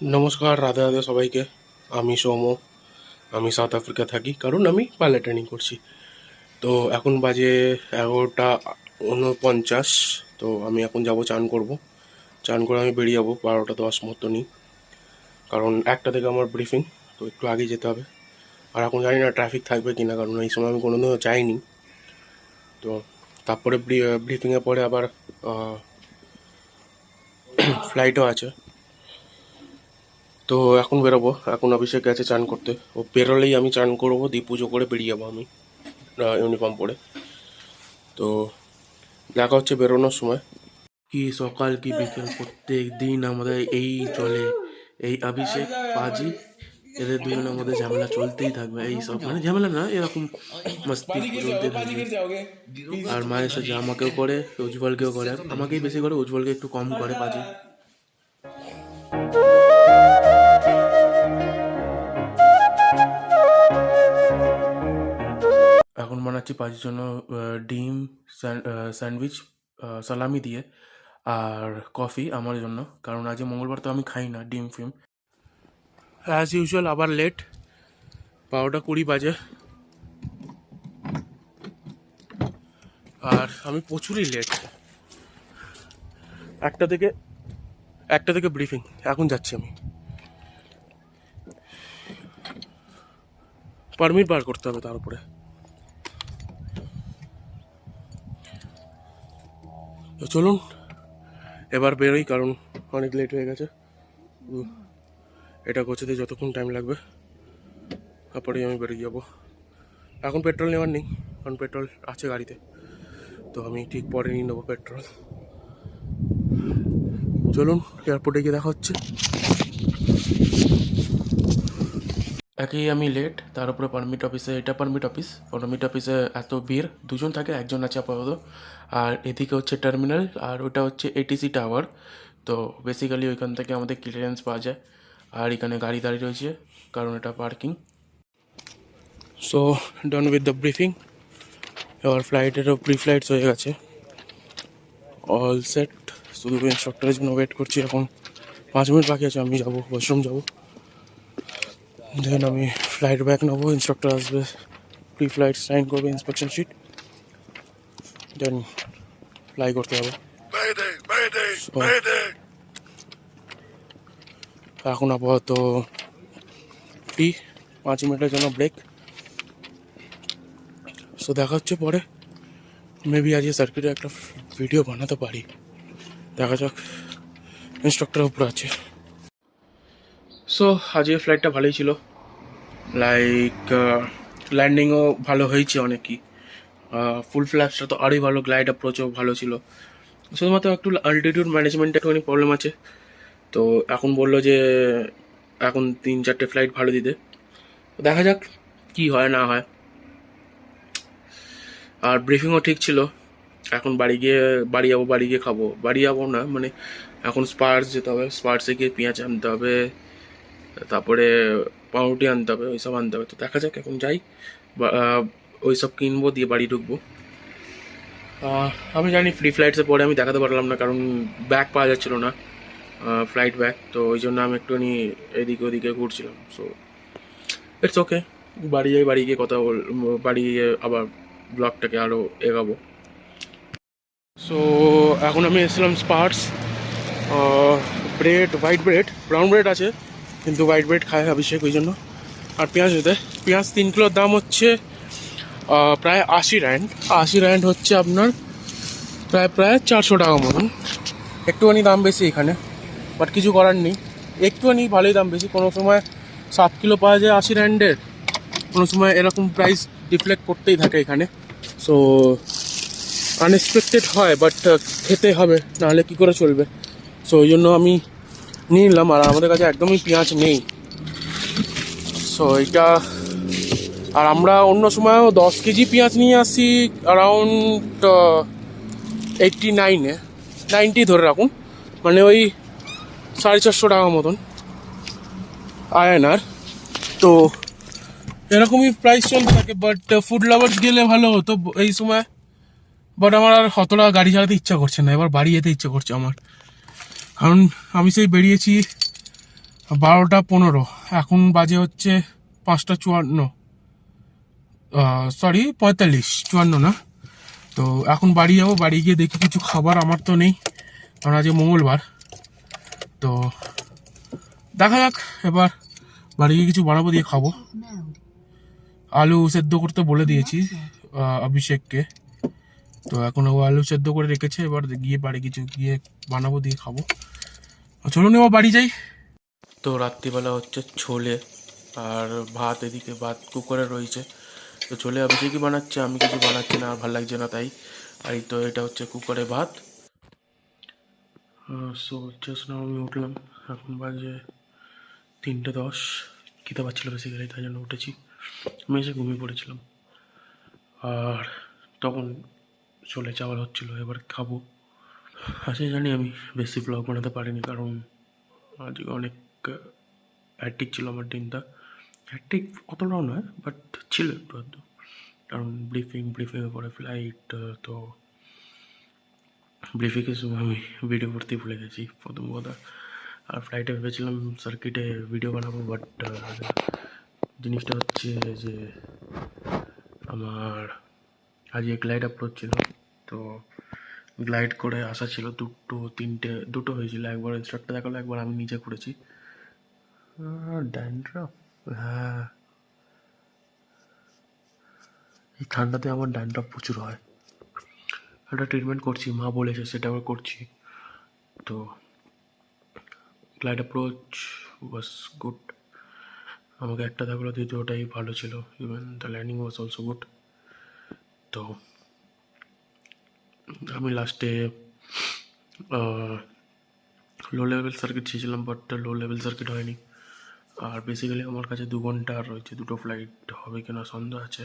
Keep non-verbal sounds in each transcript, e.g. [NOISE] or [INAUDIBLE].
নমস্কার, রাধে রাধে সবাইকে। আমি সৌম আমি সাউথ আফ্রিকা থাকি, কারণ আমি পাইলট ট্রেনিং করছি। তো এখন বাজে এগারোটা উনপঞ্চাশ। তো আমি এখন যাব চান করব। চান করে আমি বেরিয়ে যাব বারোটা দশ মতো নিই কারণ একটা থেকে আমার ব্রিফিং তো একটু আগে যেতে হবে। আর এখন জানি না ট্রাফিক থাকবে কি না কারণ এই সময় আমি কোনোদিনও যাইনি। তো তারপরে ব্রিফিংয়ের পরে আবার ফ্লাইটও [CLEARS THROAT] আছে। তো এখন বেরোবো। এখন অভিষেক গেছে চান করতে। ও বেরোলেই আমি চান করব দিয়ে পুজো করে বেরিয়ে যাব আমি ইউনিফর্ম পরে। তো দেখা হচ্ছে বেরোনোর সময়। কি সকাল, কি বিকেল, প্রত্যেক দিন আমাদের এই চলে। এই অভিষেক, পাজি, এদের দুজনের মধ্যে ঝামেলা চলতেই থাকবে। এই সব মানে ঝামেলা না, এরকম মস্তি চলতে থাকবে। আর মায়ের সাথে আমাকেও করে, উজ্জ্বলকেও করে। আমাকেই বেশি করে, উজ্জ্বলকে একটু কম করে, পাজি। বানাচ্ছি পাঁচের জন্য ডিম, স্যান- স্যান্ডউইচ সালামি দিয়ে আর কফি আমার জন্য। কারণ আজ মঙ্গলবার তো আমি খাই না ডিম ফিম। অ্যাজ ইউজুয়াল আবার লেট বারোটা কুড়ি বাজে। আর আমি প্রচুরই লেট একটা থেকে একটা থেকে ব্রিফিং এখন যাচ্ছি আমি। পারমিট বার করতে হবে তার উপরে। তো চলুন, এবার বেরোই, কারণ অনেক লেট হয়ে গেছে। এটা গোছাতে যতক্ষণ টাইম লাগবে, তারপরেই আমি বেরিয়ে যাব। এখন পেট্রোল নেওয়ার নেই, কারণ পেট্রোল আছে গাড়িতে। তো আমি ঠিক পরে নিয়ে নেব পেট্রোল চলুন এয়ারপোর্টে গিয়ে দেখা হচ্ছে। একেই আমি লেট তার উপরে পারমিট অফিসে এটা পারমিট অফিস পারমিট অফিসে এত ভিড়, দুজন থাকে, একজন আছে আপাতত। আর এদিকে হচ্ছে টার্মিনাল আর ওটা হচ্ছে এটিসি টাওয়ার তো বেসিক্যালি ওইখান থেকে আমাদের ক্লিয়ারেন্স পাওয়া যায়। আর এখানে গাড়ি দাঁড়িয়ে রয়েছে, কারণ এটা parking so done with the briefing এবার ফ্লাইটেরও প্রি ফ্লাইটস হয়ে গেছে। অল সেট শুধু ইনস্ট্রাক্টরের জন্য ওয়েট করছি এখন। পাঁচ মিনিট বাকি আছে, আমি যাব ওয়াশরুম যাব। দেন আমি ফ্লাইট ব্যাক নেব ইনস্ট্রাক্টর আসবে প্রি ফ্লাইট সাইন করবে ইন্সপেকশন শিট দেন ফ্লাই করতে হবে! এখন আপাতত ফ্রি পাঁচ মিনিটের জন্য ব্রেক সো দেখা হচ্ছে পরে। মেবি আজকে সার্কিটে একটা ভিডিও বানাতে পারি। দেখা যাক ইনস্ট্রাক্টর উপরে আছে। সো আজকে ফ্লাইটটা ভালোই ছিল। লাইক ল্যান্ডিংও ভালো হয়েছে অনেকই। ফুল ফ্ল্যাপসটা তো আরোই ভালো গ্লাইড অ্যাপ্রোচও ভালো ছিল। শুধুমাত্র একটু অল্টিটিউড ম্যানেজমেন্টে একটুখানি প্রবলেম আছে। তো এখন বলল যে, এখন তিন চারটে ফ্লাইট ভালো দিতে। দেখা যাক কি হয়, না হয়। আর ব্রিফিংও ঠিক ছিল। এখন বাড়ি গিয়ে, বাড়ি যাব, বাড়ি গিয়ে খাব। বাড়ি যাব না মানে এখন স্পার্স যেতে হবে। স্পার্সে গিয়ে পেঁয়াজ আনতে হবে। তারপরে পাউরুটি আনতে হবে ওইসব আনতে হবে। তো দেখা যাক এখন যাই। বা- আহ, ওইসব কিনবো দিয়ে বাড়ি ঢুকবো। আমি জানি ফ্রি ফ্লাইটসে পরে আমি দেখাতে পারলাম না কারণ ব্যাগ পাওয়া যাচ্ছিল না ফ্লাইট ব্যাগ তো ওই জন্য আমি একটুখানি এদিকে ওদিকে ঘুরছিলাম। সো ইটস ওকে বাড়ি যাই বাড়ি গিয়ে কথা বল বাড়ি গিয়ে আবার ব্লগটাকে আরও এগাবো। সো এখন আমি এসেছিলাম sports bread white bread brown bread আছে। কিন্তু হোয়াইট ব্রেড খায় অভিষেক ওই জন্য। আর পেঁয়াজ হতে পেঁয়াজ তিন কিলোর দাম হচ্ছে প্রায় আশি র্যান্ড আশি র্যান্ড হচ্ছে আপনার প্রায় প্রায় চারশো টাকা মতন। একটুখানি দাম বেশি এখানে বাট কিছু করার নেই। একটুখানি ভালোই দাম বেশি। কোনো সময় সাত কিলো পাওয়া যায় আশি র্যান্ডের কোনো সময় এরকম প্রাইস রিফ্লেক্ট করতেই থাকে এখানে। সো আনএক্সপেক্টেড হয় বাট খেতে হবে, নাহলে কী করে চলবে? সো ওই জন্য আমি নিলাম, আর আমাদের কাছে একদমই পেঁয়াজ নেই। সো এটা, আর আমরা অন্য সময়ও দশ কেজি পেঁয়াজ নিয়ে আসি অ্যারাউন্ড এইটটি নাইনে নাইনটি ধরে রাখুন মানে ওই সাড়ে চারশো টাকা মতন আয়নার। তো, এরকমই প্রাইস চলতে থাকে বাট ফুড লাভার্স গেলে ভালো হতো এই সময়। বাট আমার আর অতটা গাড়ি চালাতে ইচ্ছা করছে না, এবার বাড়ি যেতে ইচ্ছা করছে আমার। কারণ আমি সেই বেরিয়েছি বারোটা পনেরো। এখন বাজে হচ্ছে পাঁচটা চুয়ান্ন। সরি পঁয়তাল্লিশ, চুয়ান্ন না? তো এখন বাড়ি যাব, বাড়ি গিয়ে দেখি কিছু খাবার, আমার তো নেই। কারণ আজকে মঙ্গলবার। তো দেখা যাক, এবার বাড়ি গিয়ে কিছু বানাবো, দিয়ে খাব। আলু সেদ্ধ করতে বলে দিয়েছি অভিষেককে। তো এখন ও আলু সেদ্ধ করে রেখেছে, এবার গিয়ে বাড়ি কিছু, গিয়ে বানাবো, দিয়ে খাব। চলুন এবার বাড়ি যাই। তো রাত্রিবেলা হচ্ছে ছোলে আর ভাত এদিকে, ভাত কুকারে রয়েছে। তো ছোলে অভিষেকই বানাচ্ছে, আমি কিছু বানাচ্ছি না, আর ভালো লাগছে না তাই। আর তো এটা হচ্ছে কুকারে ভাত। সো নাও আমি উঠলাম, এখন বাজে তিনটে দশ। খেতে পাচ্ছিল বেসিক্যালি তাই জন্য উঠেছি। আমি এসে ঘুমিয়ে পড়েছিলাম। আর তখন চলে চাওয়ার হচ্ছিল, এবার খাব। আচ্ছা জানি আমি বেশি ব্লগ বানাতে পারিনি, কারণ আজকে অনেক অ্যাক্টিভ ছিল আমার দিনটা। অ্যাক্টিভ অতটাও নয় বাট ছিল একটু আধটু। কারণ ব্রিফিং ব্রিফিংয়ের পরে ফ্লাইট তো ব্রিফিংয়ের সময় আমি ভিডিও করতেই ভুলে গেছি, প্রথম কথা। আর ফ্লাইটে ভেবেছিলাম সার্কিটে ভিডিও বানাবো বাট জিনিসটা হচ্ছে যে আমার আজকে গ্লাইড আপলোড ছিল তো গ্লাইড করে আসা ছিল দুটো, তিনটে, দুটো হয়েছিল। একবার ইনস্ট্রাক্টর দেখাল, একবার আমি নিজে করেছি। ড্যান্ড্রফ হ্যাঁ। এই ঠান্ডাতে আমার ড্যান্ড্রফ প্রচুর হয়। একটা ট্রিটমেন্ট করছি, মা বলেছে সেটা আবার করছি। তো গ্লাইড অ্যাপ্রোচ ওয়াজ গুড আমাকে একটা থাকল দ্বিতীয়টাই ভালো ছিল। Even the landing was also good তো আমি লাস্টে লো লেভেল সার্কিট চেয়েছিলাম বাট লো লেভেল সার্কিট হয়নি। আর বেসিক্যালি আমার কাছে দু ঘণ্টা আর রয়েছে দুটো ফ্লাইট হবে কিনা সন্দেহ আছে।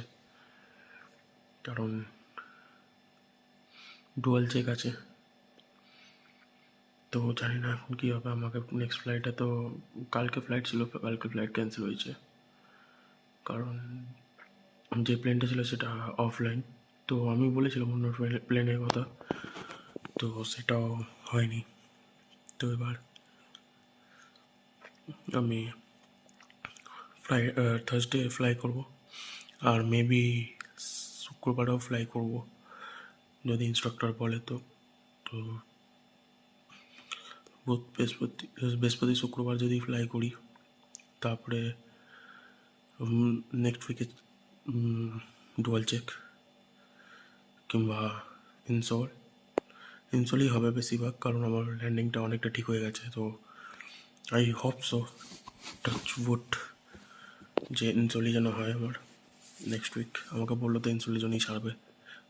কারণ ডুয়াল চেক আছে। তো জানি না এখন কী হবে, আমাকে নেক্সট ফ্লাইটে তো কালকে ফ্লাইট ছিল, কালকে ফ্লাইট ক্যান্সেল হয়েছে। কারণ যে প্লেনটা ছিল সেটা অফলাইন তো আমি বলেছিলাম অন্য প্লেনের কথা। তো সেটাও হয়নি। তো এবার আমি ফ্লাই থার্সডে ফ্লাই করব। আর মেবি শুক্রবারেও ফ্লাই করব, যদি ইনস্ট্রাক্টর বলে তো। তো বুধ, বৃহস্পতি বৃহস্পতি, শুক্রবার যদি ফ্লাই করি, তারপরে নেক্সট উইকে ডুয়াল চেক কিংবা ইনসোল ইনসোলই হবে বেশিরভাগ, কারণ আমার ল্যান্ডিংটা অনেকটা ঠিক হয়ে গেছে, তো I hope so touch wood যে ইনসোলই যেন হয় আমার নেক্সট উইক আমাকে বলল তো ইনসোলের জন্যই ছাড়বে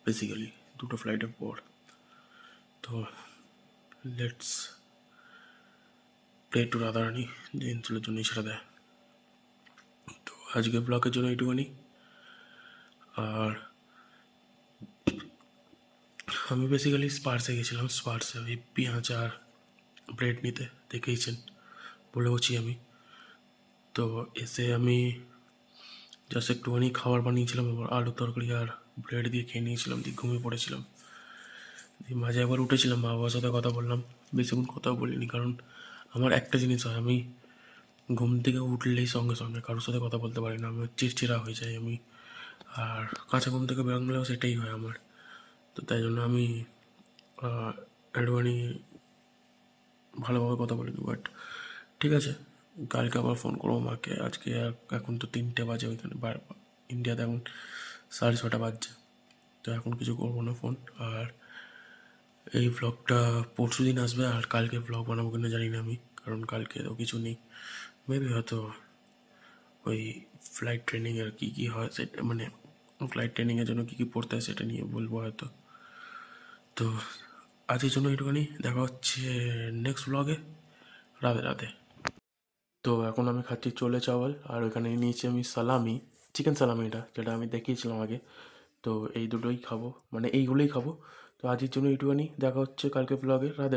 বেসিক্যালি দুটো ফ্লাইটের পর। তো লেটস প্লে টু রাধারানি যে ইনসোলের জন্যই ছেড়ে দেয়। তো আজকে ব্লগের জন্য এইটুকুনি। আর আমি বেসিক্যালি স্পার্সে গেছিলাম স্পার্সে ওই পেঁয়াজ আর ব্রেড নিতে দেখেইছেন, বলেওছি আমি। তো এসে আমি জাস্ট একটুখানি খাবার বানিয়েছিলাম, এবার আলু তরকারি আর ব্রেড দিয়ে খেয়ে নিয়েছিলাম, দিয়ে ঘুমিয়ে পড়েছিলাম। দিয়ে মাঝে একবার উঠেছিলাম মা বাবার সাথে কথা বললাম বেশিক্ষণ কথাও বলিনি, কারণ আমার একটা জিনিস হয়, আমি ঘুম থেকে উঠলেই সঙ্গে সঙ্গে কারোর সাথে কথা বলতে পারি না, আমি চিড়চিড়া হয়ে যাই, আমি আর কাঁচা ঘুম থেকে বেরোলেও সেটাই হয় আমার। তো তাই জন্য আমি একটুখানি ভালোভাবে কথা বলিনি বাট ঠিক আছে, কালকে আবার ফোন করব মাকে। আজকে এখন তো তিনটে বাজে ওইখানে ইন্ডিয়াতে এখন সাড়ে ছটা বাজছে। তো এখন কিছু করব না ফোন আর এই ভ্লগটা পরশু দিন আসবে আর কালকে ভ্লগ বানাবো কিনা জানি না আমি, কারণ কালকে তো কিছু নেই। মেবি হয়তো ওই ফ্লাইট ট্রেনিং আর কী কী হয় সেটা মানে ফ্লাইট ট্রেনিংয়ের জন্য কী কী পড়তে হয় সেটা নিয়ে বলব হয়তো। তো আজকের জন্য একটুখানি দেখা হচ্ছে নেক্সট ব্লগে রাধে রাধে। তো এখন আমি খাচ্ছি চলে চাওয়াল আর ওখানে নিয়েছি আমি সালামি চিকেন সালামি এটা, যেটা আমি দেখিয়েছিলাম আগে। তো এই দুটোই খাব মানে এইগুলোই খাব। তো আজকের জন্য একটুখানি দেখা হচ্ছে কালকে ব্লগে রাধে।